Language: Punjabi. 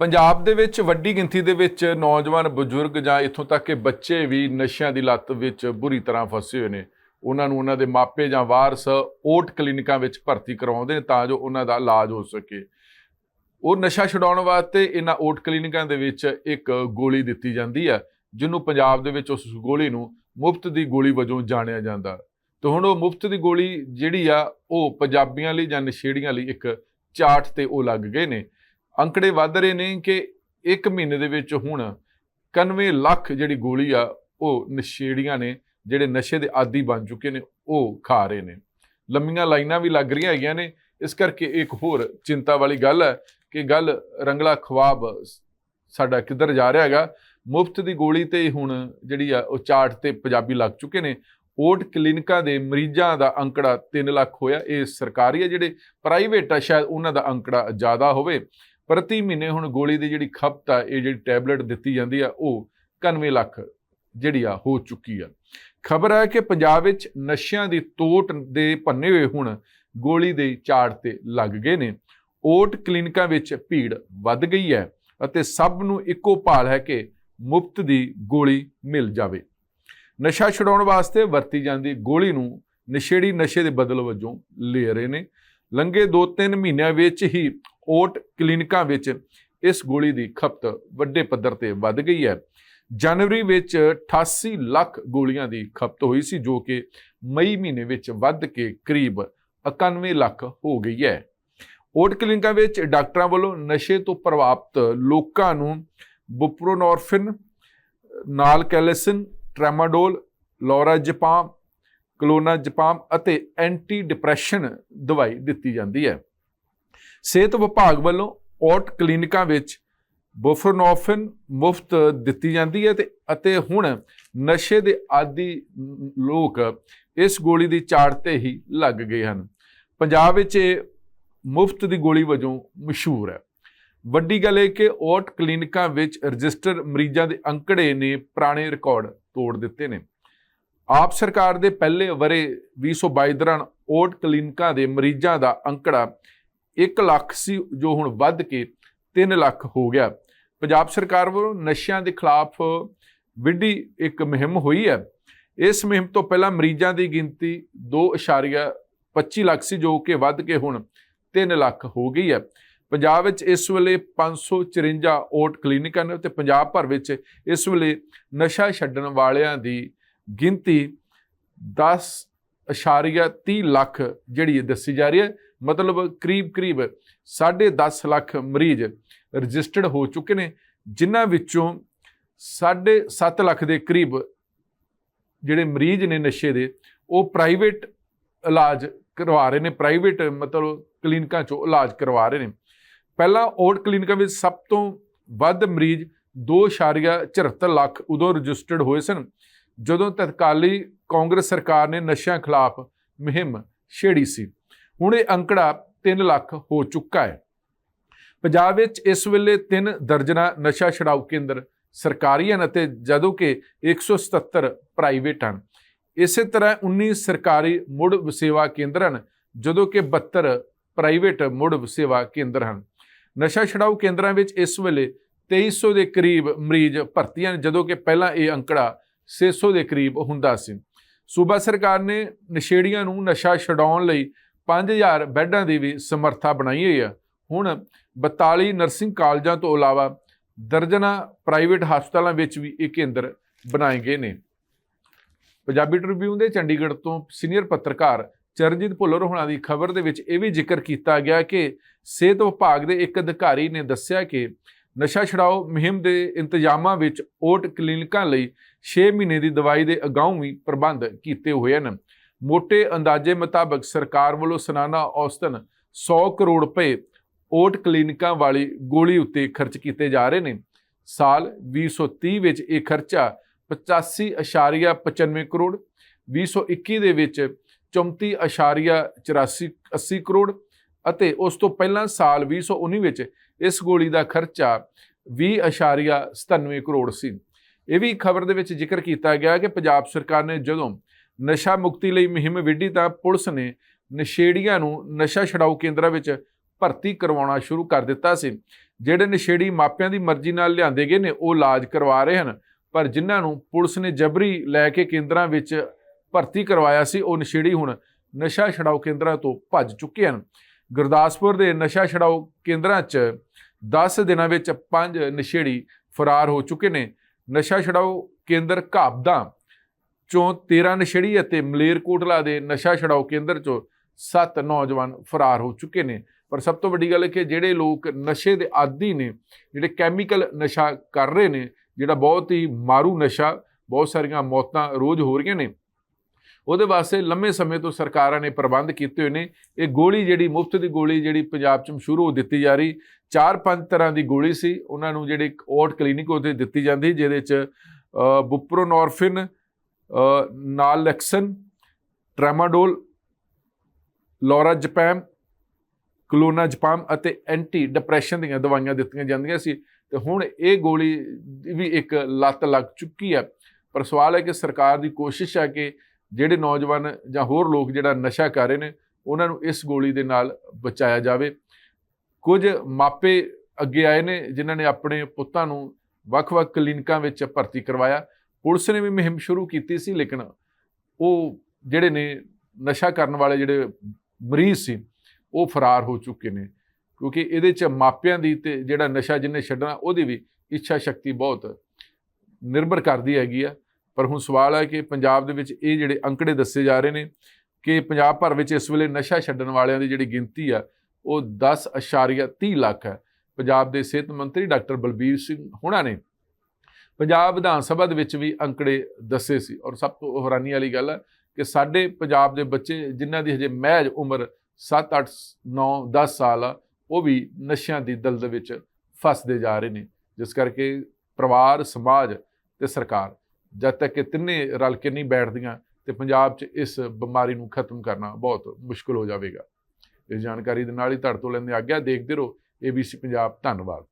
ਪੰਜਾਬ ਦੇ ਵਿੱਚ ਵੱਡੀ ਗਿਣਤੀ ਦੇ ਵਿੱਚ ਨੌਜਵਾਨ ਬਜ਼ੁਰਗ ਜਾਂ ਇੱਥੋਂ ਤੱਕ ਕਿ ਬੱਚੇ ਵੀ ਨਸ਼ਿਆਂ ਦੀ ਲੱਤ ਵਿੱਚ ਬੁਰੀ ਤਰ੍ਹਾਂ ਫਸੇ ਹੋਏ ਨੇ। ਉਹਨਾਂ ਨੂੰ ਉਹਨਾਂ ਦੇ ਮਾਪੇ ਜਾਂ ਵਾਰਸ ਓਟ ਕਲੀਨਿਕਾਂ ਵਿੱਚ ਭਰਤੀ ਕਰਵਾਉਂਦੇ ਨੇ ਤਾਂ ਜੋ ਉਹਨਾਂ ਦਾ ਇਲਾਜ ਹੋ ਸਕੇ। ਉਹ ਨਸ਼ਾ ਛਡਾਉਣ ਵਾਸਤੇ ਇਹਨਾਂ ਓਟ ਕਲੀਨਿਕਾਂ ਦੇ ਵਿੱਚ ਇੱਕ ਗੋਲੀ ਦਿੱਤੀ ਜਾਂਦੀ ਹੈ, ਜਿਹਨੂੰ ਪੰਜਾਬ ਦੇ ਵਿੱਚ ਉਸ ਗੋਲੀ ਨੂੰ ਮੁਫਤ ਦੀ ਗੋਲੀ ਵਜੋਂ ਜਾਣਿਆ ਜਾਂਦਾ। ਤੇ ਹੁਣ ਉਹ ਮੁਫਤ ਦੀ ਗੋਲੀ ਜਿਹੜੀ ਆ, ਉਹ ਪੰਜਾਬੀਆਂ ਲਈ ਜਾਂ ਨਸ਼ੇੜੀਆਂ ਲਈ ਇੱਕ ਚਾਟ ਤੇ ਉਹ ਲੱਗ ਗਏ ਨੇ। ਅੰਕੜੇ ਵੱਧ ਰਹੇ ਨੇ ਕਿ ਇੱਕ ਮਹੀਨੇ ਦੇ ਵਿੱਚ ਹੁਣ 91 ਲੱਖ ਜਿਹੜੀ ਗੋਲੀ ਆ, ਉਹ ਨਸ਼ੇੜੀਆਂ ਨੇ, ਜਿਹੜੇ ਨਸ਼ੇ ਦੇ ਆਦੀ ਬਣ ਚੁੱਕੇ ਨੇ, ਉਹ ਖਾ ਰਹੇ ਨੇ। ਲੰਮੀਆਂ ਲਾਈਨਾਂ ਵੀ ਲੱਗ ਰਹੀਆਂ ਹੈਗੀਆਂ ਨੇ। ਇਸ ਕਰਕੇ ਇੱਕ ਹੋਰ ਚਿੰਤਾ ਵਾਲੀ ਗੱਲ ਹੈ ਕਿ ਗੱਲ ਰੰਗਲਾ ਖਵਾਬ ਸਾਡਾ ਕਿੱਧਰ ਜਾ ਰਿਹਾ ਹੈਗਾ। ਮੁਫਤ ਦੀ ਗੋਲੀ ਤੇ ਹੁਣ ਜਿਹੜੀ ਆ, ਉਹ ਚਾਰਟ ਤੇ ਪੰਜਾਬੀ ਲੱਗ ਚੁੱਕੇ ਨੇ। ਓਟ ਕਲੀਨਿਕਾਂ ਦੇ ਮਰੀਜ਼ਾਂ ਦਾ ਅੰਕੜਾ 3 ਲੱਖ ਹੋਇਆ। ਇਹ ਸਰਕਾਰੀ ਹੈ ਜਿਹੜੇ ਪ੍ਰਾਈਵੇਟ ਆ, ਸ਼ਾਇਦ ਉਹਨਾਂ ਦਾ ਅੰਕੜਾ ਜ਼ਿਆਦਾ ਹੋਵੇ। ਪ੍ਰਤੀ ਮਹੀਨੇ ਹੁਣ ਗੋਲੀ ਦੀ ਜਿਹੜੀ ਖਪਤ ਆ, ਇਹ ਜਿਹੜੀ ਟੈਬਲੇਟ ਦਿੱਤੀ ਜਾਂਦੀ ਆ, ਉਹ 91 ਲੱਖ ਜਿਹੜੀ ਆ, ਹੋ ਚੁੱਕੀ ਆ। ਖਬਰ ਹੈ ਕਿ ਪੰਜਾਬ ਵਿੱਚ ਨਸ਼ਿਆਂ ਦੀ ਤੋਟ ਦੇ ਭੰਨੇ ਹੋਏ ਹੁਣ ਗੋਲੀ ਦੇ ਚਾੜ ਤੇ ਲੱਗ ਗਏ ਨੇ। ਓਟ ਕਲੀਨਿਕਾਂ ਵਿੱਚ ਭੀੜ ਵੱਧ ਗਈ ਹੈ ਅਤੇ ਸਭ ਨੂੰ ਇੱਕੋ ਭਾਲ ਹੈ ਕਿ ਮੁਫਤ ਦੀ ਗੋਲੀ ਮਿਲ ਜਾਵੇ। ਨਸ਼ਾ ਛੁਡਾਉਣ ਵਾਸਤੇ ਵਰਤੀ ਜਾਂਦੀ ਗੋਲੀ ਨੂੰ ਨਸ਼ੇੜੀ ਨਸ਼ੇ ਦੇ ਬਦਲ ਵਜੋਂ ਲੈ ਰਹੇ ਨੇ। ਲੰਗੇ 2-3 ਮਹੀਨਿਆਂ ਵਿੱਚ ਹੀ ਓਟ ਕਲੀਨਿਕਾਂ ਵਿੱਚ ਇਸ ਗੋਲੀ ਦੀ ਖਪਤ ਵੱਡੇ ਪੱਧਰ ਤੇ ਵੱਧ ਗਈ ਹੈ। ਜਨਵਰੀ ਵਿੱਚ 88 ਲੱਖ ਗੋਲੀਆਂ ਦੀ ਖਪਤ ਹੋਈ ਸੀ, ਜੋ ਕਿ ਮਈ ਮਹੀਨੇ ਵਿੱਚ ਵੱਧ ਕੇ ਕਰੀਬ 91 ਲੱਖ ਹੋ ਗਈ ਹੈ। ਓਟ ਕਲੀਨਿਕਾਂ ਵਿੱਚ ਡਾਕਟਰਾਂ ਵੱਲੋਂ ਨਸ਼ੇ ਤੋਂ ਪ੍ਰਭਾਵਿਤ ਲੋਕਾਂ ਨੂੰ ਬੁਪਰੋਨੋਰਫਿਨ ਨਾਲ ਕੈਲੇਸਿਨ ਟ੍ਰੈਮਾਡੋਲ, ਲੋਰਾਜ਼ੇਪਾਮ, ਕਲੋਨਾਜ਼ੇਪਾਮ ਅਤੇ ਐਂਟੀ ਡਿਪਰੈਸ਼ਨ ਦਵਾਈ ਦਿੱਤੀ ਜਾਂਦੀ ਹੈ। ਸਿਹਤ ਵਿਭਾਗ ਵੱਲੋਂ ਓਟ ਕਲੀਨਿਕਾਂ ਵਿੱਚ ਬੁਫਰਨੋਫਿਨ ਮੁਫਤ ਦਿੱਤੀ ਜਾਂਦੀ ਹੈ ਤੇ ਅਤੇ ਹੁਣ ਨਸ਼ੇ ਦੇ ਆਦੀ ਲੋਕ ਇਸ ਗੋਲੀ ਦੀ ਚਾੜ ਤੇ ਹੀ ਲੱਗ ਗਏ ਹਨ। ਪੰਜਾਬ ਵਿੱਚ ਇਹ ਮੁਫਤ ਦੀ ਗੋਲੀ ਵਜੋਂ ਮਸ਼ਹੂਰ ਹੈ। ਵੱਡੀ ਗੱਲ ਇਹ ਕਿ ਓਟ ਕਲੀਨਿਕਾਂ ਵਿੱਚ ਰਜਿਸਟਰ ਮਰੀਜ਼ਾਂ ਦੇ ਅੰਕੜੇ ਨੇ ਪੁਰਾਣੇ ਰਿਕਾਰਡ ਤੋੜ ਦਿੱਤੇ ਨੇ। ਆਪ ਸਰਕਾਰ ਦੇ ਪਹਿਲੇ ਵਰੇ 2022 ਦੌਰਾਨ ਓਟ ਕਲੀਨਿਕਾਂ ਦੇ ਮਰੀਜ਼ਾਂ ਦਾ ਅੰਕੜਾ 1 ਲੱਖ ਸੀ, ਜੋ ਹੁਣ ਵੱਧ ਕੇ 3 ਲੱਖ ਹੋ ਗਿਆ। ਪੰਜਾਬ ਸਰਕਾਰ ਵੱਲੋਂ ਨਸ਼ਿਆਂ ਦੇ ਖਿਲਾਫ ਵਿੱਢੀ ਇੱਕ ਮੁਹਿੰਮ ਹੋਈ ਹੈ। ਇਸ ਮੁਹਿੰਮ ਤੋਂ ਪਹਿਲਾਂ ਮਰੀਜ਼ਾਂ ਦੀ ਗਿਣਤੀ 2.25 ਲੱਖ ਸੀ, ਜੋ ਕਿ ਵੱਧ ਕੇ ਹੁਣ 3 ਲੱਖ ਹੋ ਗਈ ਹੈ। ਪੰਜਾਬ ਵਿੱਚ ਇਸ ਵੇਲੇ 554 ਓਟ ਕਲੀਨਿਕਾਂ ਨੇ ਤੇ ਪੰਜਾਬ ਭਰ ਵਿੱਚ ਇਸ ਵੇਲੇ ਨਸ਼ਾ ਛੱਡਣ ਵਾਲਿਆਂ ਦੀ ਗਿਣਤੀ 10.30 ਲੱਖ ਜਿਹੜੀ ਦੱਸੀ ਜਾ ਰਹੀ ਹੈ। ਮਤਲਬ ਕਰੀਬ ਕਰੀਬ 10.5 ਲੱਖ ਮਰੀਜ਼ ਰਜਿਸਟਰਡ ਹੋ ਚੁੱਕੇ ਨੇ, ਜਿਨ੍ਹਾਂ ਵਿੱਚੋਂ 7.5 ਲੱਖ ਦੇ ਕਰੀਬ ਜਿਹੜੇ ਮਰੀਜ਼ ਨੇ ਨਸ਼ੇ ਦੇ, ਉਹ ਪ੍ਰਾਈਵੇਟ ਇਲਾਜ ਕਰਵਾ ਰਹੇ ਨੇ, ਪ੍ਰਾਈਵੇਟ ਮਤਲਬ ਕਲੀਨਿਕਾਂ ਚੋਂ ਇਲਾਜ ਕਰਵਾ ਰਹੇ ਨੇ। ਪਹਿਲਾਂ ਓਟ ਕਲੀਨਿਕਾਂ ਵਿੱਚ ਸਭ ਤੋਂ ਵੱਧ ਮਰੀਜ਼ 2.74 ਲੱਖ ਉਦੋਂ ਰਜਿਸਟਰਡ ਹੋਏ ਸਨ, ਜਦੋਂ ਤਤਕਾਲੀ ਕਾਂਗਰਸ ਸਰਕਾਰ ਨੇ ਨਸ਼ਿਆਂ ਖਿਲਾਫ ਮੁਹਿੰਮ ਛੇੜੀ ਸੀ। ਹੁਣ ਇਹ ਅੰਕੜਾ 3 ਲੱਖ ਹੋ ਚੁੱਕਾ ਹੈ। ਪੰਜਾਬ ਵਿੱਚ ਇਸ ਵੇਲੇ ਤਿੰਨ ਦਰਜਨਾ ਨਸ਼ਾ ਛਡਾਊ ਕੇਂਦਰ ਸਰਕਾਰੀ ਹਨ ਅਤੇ ਜਦੋਂ ਕਿ 177 ਪ੍ਰਾਈਵੇਟ ਹਨ। ਇਸੇ ਤਰ੍ਹਾਂ 19 ਸਰਕਾਰੀ ਮੁੜ ਵਸੇਵਾ ਕੇਂਦਰ ਹਨ, ਜਦੋਂ ਕਿ 72 ਪ੍ਰਾਈਵੇਟ ਮੁੜ ਵਸੇਵਾ ਕੇਂਦਰ ਹਨ। ਨਸ਼ਾ ਛਡਾਊ ਕੇਂਦਰਾਂ ਵਿੱਚ ਇਸ ਵੇਲੇ 2300 ਦੇ ਕਰੀਬ ਮਰੀਜ਼ ਭਰਤੀ ਹਨ, ਜਦੋਂ ਕਿ ਪਹਿਲਾਂ ਇਹ ਅੰਕੜਾ 600 ਦੇ ਕਰੀਬ ਹੁੰਦਾ ਸੀ। ਸੂਬਾ ਸਰਕਾਰ ਨੇ ਨਸ਼ੇੜੀਆਂ ਨੂੰ ਨਸ਼ਾ ਛਡਾਉਣ ਲਈ 5000 ਬੈੱਡਾਂ ਦੀ ਵੀ ਸਮਰੱਥਾ ਬਣਾਈ ਹੋਈ ਹੈ ਹੁਣ 42 ਨਰਸਿੰਗ ਕਾਲਜਾਂ ਤੋਂ ਇਲਾਵਾ ਦਰਜਨਾਂ ਪ੍ਰਾਈਵੇਟ ਹਸਪਤਾਲਾਂ ਵਿੱਚ ਵੀ ਇਹ ਕੇਂਦਰ ਬਣਾਏ ਗਏ ਨੇ। ਪੰਜਾਬੀ ਟ੍ਰਿਬਿਊਨ ਦੇ ਚੰਡੀਗੜ੍ਹ ਤੋਂ ਸੀਨੀਅਰ ਪੱਤਰਕਾਰ ਚਰਨਜੀਤ ਭੁੱਲਰ ਹੋਣਾ ਦੀ ਖਬਰ ਦੇ ਵਿੱਚ ਇਹ ਵੀ ਜ਼ਿਕਰ ਕੀਤਾ ਗਿਆ ਕਿ ਸਿਹਤ ਵਿਭਾਗ ਦੇ ਇੱਕ ਅਧਿਕਾਰੀ ਨੇ ਦੱਸਿਆ ਕਿ ਨਸ਼ਾ ਛਡਾਓ ਮੁਹਿੰਮ ਦੇ ਇੰਤਜ਼ਾਮਾਂ ਵਿੱਚ ਓਟ ਕਲੀਨਿਕਾਂ ਲਈ 6 ਮਹੀਨੇ ਦੀ ਦਵਾਈ ਦੇ ਅਗਾਊਂ ਵੀ ਪ੍ਰਬੰਧ ਕੀਤੇ ਹੋਏ ਹਨ। ਮੋٹے ਅੰਦਾਜ਼ੇ ਮੁਤਾਬਕ ਸਰਕਾਰ ਵੱਲੋਂ ਸਨਾਨਾ ਔਸਤਨ 100 ਕਰੋੜ ਰੁਪਏ ਓਟ ਕਲੀਨਿਕਾਂ ਵਾਲੀ ਗੋਲੀ ਉੱਤੇ ਖਰਚ ਕੀਤੇ ਜਾ ਰਹੇ ਨੇ। ਸਾਲ 2030 ਵਿੱਚ ਇਹ ਖਰਚਾ 85.95 ਕਰੋੜ 2021 ਦੇ ਵਿੱਚ 34.84 80 ਕਰੋੜ ਅਤੇ ਉਸ ਤੋਂ ਪਹਿਲਾਂ ਸਾਲ 2019 ਵਿੱਚ ਇਸ ਗੋਲੀ ਦਾ ਖਰਚਾ 20.97 ਕਰੋੜ ਸੀ। ਇਹ ਵੀ ਖਬਰ ਦੇ ਵਿੱਚ ਜ਼ਿਕਰ ਕੀਤਾ ਗਿਆ ਕਿ ਪੰਜਾਬ ਸਰਕਾਰ ਨੇ ਜਦੋਂ ਨਸ਼ਾ ਮੁਕਤੀ ਲਈ ਮੁਹਿੰਮ ਵਿੱਢੀ ਤਾਂ ਪੁਲਿਸ ਨੇ ਨਸ਼ੇੜੀਆਂ ਨੂੰ ਨਸ਼ਾ ਛਡਾਊ ਕੇਂਦਰਾਂ ਵਿੱਚ ਭਰਤੀ ਕਰਵਾਉਣਾ ਸ਼ੁਰੂ ਕਰ ਦਿੱਤਾ ਸੀ। ਜਿਹੜੇ ਨਸ਼ੇੜੀ ਮਾਪਿਆਂ ਦੀ ਮਰਜ਼ੀ ਨਾਲ ਲਿਆਂਦੇ ਗਏ ਨੇ, ਉਹ ਇਲਾਜ ਕਰਵਾ ਰਹੇ ਹਨ। ਪਰ ਜਿਨ੍ਹਾਂ ਨੂੰ ਪੁਲਿਸ ਨੇ ਜਬਰੀ ਲੈ ਕੇ ਕੇਂਦਰਾਂ ਵਿੱਚ ਭਰਤੀ ਕਰਵਾਇਆ ਸੀ, ਉਹ ਨਸ਼ੇੜੀ ਹੁਣ ਨਸ਼ਾ ਛਡਾਓ ਕੇਂਦਰਾਂ ਤੋਂ ਭੱਜ ਚੁੱਕੇ ਹਨ। ਗੁਰਦਾਸਪੁਰ ਦੇ ਨਸ਼ਾ ਛਡਾਓ ਕੇਂਦਰਾਂ 'ਚ 10 ਦਿਨਾਂ ਵਿੱਚ ਪੰਜ ਨਸ਼ੇੜੀ ਫਰਾਰ ਹੋ ਚੁੱਕੇ ਨੇ। ਨਸ਼ਾ ਛਡਾਓ ਕੇਂਦਰ ਘਾਬਦਾ ਚੋਂ 13 ਨਸ਼ੜੀ ਅਤੇ ਮਲੇਰਕੋਟਲਾ ਦੇ ਨਸ਼ਾ ਛਡਾਓ ਕੇਂਦਰ 'ਚੋਂ 7 ਨੌਜਵਾਨ ਫਰਾਰ ਹੋ ਚੁੱਕੇ ਨੇ। ਪਰ ਸਭ ਤੋਂ ਵੱਡੀ ਗੱਲ ਹੈ ਕਿ ਜਿਹੜੇ ਲੋਕ ਨਸ਼ੇ ਦੇ ਆਦੀ ਨੇ, ਜਿਹੜੇ ਕੈਮੀਕਲ ਨਸ਼ਾ ਕਰ ਰਹੇ ਨੇ, ਜਿਹੜਾ ਬਹੁਤ ਹੀ ਮਾਰੂ ਨਸ਼ਾ, ਬਹੁਤ ਸਾਰੀਆਂ ਮੌਤਾਂ ਰੋਜ਼ ਹੋ ਰਹੀਆਂ ਨੇ, ਉਹਦੇ ਵਾਸਤੇ ਲੰਮੇ ਸਮੇਂ ਤੋਂ ਸਰਕਾਰਾਂ ਨੇ ਪ੍ਰਬੰਧ ਕੀਤੇ ਹੋਏ ਨੇ। ਇਹ ਗੋਲੀ ਜਿਹੜੀ, ਮੁਫਤ ਦੀ ਗੋਲੀ ਜਿਹੜੀ ਪੰਜਾਬ 'ਚ ਮਸ਼ਹੂਰ ਹੋ ਦਿੱਤੀ ਜਾ ਰਹੀ, ਚਾਰ ਪੰਜ ਤਰ੍ਹਾਂ ਦੀ ਗੋਲੀ ਸੀ। ਉਹਨਾਂ ਨੂੰ ਜਿਹੜੇ ਓਟ ਕਲੀਨਿਕ ਉਹਦੇ ਦਿੱਤੀ ਜਾਂਦੀ ਜਿਹਦੇ 'ਚ ਬੁਪਰੋਨੋਰਫਿਨ ਨਾਲੈਕਸਨ ਟ੍ਰੈਮਾਡੋਲ ਲੋਰਾਜ਼ਪੈਮ ਕਲੋਨਾਜ਼ਪਾਮ ਅਤੇ ਐਂਟੀ ਡਿਪਰੈਸ਼ਨ ਦੀਆਂ ਦਵਾਈਆਂ ਦਿੱਤੀਆਂ ਜਾਂਦੀਆਂ ਸੀ। ਤੇ ਹੁਣ ਇਹ ਗੋਲੀ ਵੀ ਇੱਕ ਲੱਤ ਲੱਗ ਚੁੱਕੀ ਹੈ। ਪਰ ਸਵਾਲ ਹੈ ਕਿ ਸਰਕਾਰ ਦੀ ਕੋਸ਼ਿਸ਼ ਹੈ ਕਿ ਜਿਹੜੇ ਨੌਜਵਾਨ ਜਾਂ ਹੋਰ ਲੋਕ ਜਿਹੜਾ ਨਸ਼ਾ ਕਰ ਰਹੇ ਨੇ, ਉਹਨਾਂ ਨੂੰ ਇਸ ਗੋਲੀ ਦੇ ਨਾਲ ਬਚਾਇਆ ਜਾਵੇ। ਕੁਝ ਮਾਪੇ ਅੱਗੇ ਆਏ ਨੇ, ਜਿਨ੍ਹਾਂ ਨੇ ਆਪਣੇ ਪੁੱਤਾਂ ਨੂੰ ਵੱਖ-ਵੱਖ ਕਲੀਨਿਕਾਂ ਵਿੱਚ ਭਰਤੀ ਕਰਵਾਇਆ। ਪੁਲਿਸ ਨੇ ਵੀ ਮੁਹਿੰਮ ਸ਼ੁਰੂ ਕੀਤੀ ਸੀ, ਲੇਕਿਨ ਉਹ ਜਿਹੜੇ ਨੇ ਨਸ਼ਾ ਕਰਨ ਵਾਲੇ ਜਿਹੜੇ ਮਰੀਜ਼ ਸੀ, ਉਹ ਫਰਾਰ ਹੋ ਚੁੱਕੇ ਨੇ। ਕਿਉਂਕਿ ਇਹਦੇ ਚ ਮਾਪਿਆਂ ਦੀ ਤੇ ਜਿਹੜਾ ਨਸ਼ਾ ਜਿਹਨੇ ਛੱਡਣਾ, ਉਹਦੀ ਵੀ ਇੱਛਾ ਸ਼ਕਤੀ ਬਹੁਤ ਨਿਰਭਰ ਕਰਦੀ ਹੈਗੀ ਆ। ਪਰ ਹੁਣ ਸਵਾਲ ਹੈ ਕਿ ਪੰਜਾਬ ਦੇ ਵਿੱਚ ਇਹ ਜਿਹੜੇ ਅੰਕੜੇ ਦੱਸੇ ਜਾ ਰਹੇ ਨੇ ਕਿ ਪੰਜਾਬ ਭਰ ਵਿੱਚ ਇਸ ਵੇਲੇ ਨਸ਼ਾ ਛੱਡਣ ਵਾਲਿਆਂ ਦੀ ਜਿਹੜੀ ਗਿਣਤੀ ਆ, ਉਹ 10.30 ਲੱਖ ਹੈ। ਪੰਜਾਬ ਦੇ ਸਿਹਤ ਮੰਤਰੀ ਡਾਕਟਰ ਬਲਬੀਰ ਸਿੰਘ ਹੁਣਾਂ ਨੇ ਪੰਜਾਬ ਵਿਧਾਨ ਸਭਾ ਦੇ ਵਿੱਚ ਵੀ ਅੰਕੜੇ ਦੱਸੇ ਸੀ ਔਰ ਸਭ ਤੋਂ ਹੈਰਾਨੀ ਵਾਲੀ ਗੱਲ ਹੈ ਕਿ ਸਾਡੇ ਪੰਜਾਬ ਦੇ ਬੱਚੇ ਜਿਨ੍ਹਾਂ ਦੀ ਹਜੇ ਮਹਿਜ ਉਮਰ 7 8 9 10 ਸਾਲ ਆ, ਉਹ ਵੀ ਨਸ਼ਿਆਂ ਦੀ ਦਲ ਦੇ ਵਿੱਚ ਫਸਦੇ ਜਾ ਰਹੇ ਨੇ। ਜਿਸ ਕਰਕੇ ਪਰਿਵਾਰ, ਸਮਾਜ ਤੇ ਸਰਕਾਰ ਜਦ ਤੱਕ ਕਿ ਤਿੰਨੇ ਰਲ ਕੇ ਨਹੀਂ ਬੈਠਦੀਆਂ ਤੇ ਪੰਜਾਬ 'ਚ ਇਸ ਬਿਮਾਰੀ ਨੂੰ ਖਤਮ ਕਰਨਾ ਬਹੁਤ ਮੁਸ਼ਕਲ ਹੋ ਜਾਵੇਗਾ। ਇਸ ਜਾਣਕਾਰੀ ਦੇ ਨਾਲ ਹੀ ਤੁਹਾਡੇ ਤੋਂ ਲੈਂਦੇ ਆਗਿਆ ਦੇਖਦੇ ਰਹੋ। ABC ਪੰਜਾਬ, ਧੰਨਵਾਦ।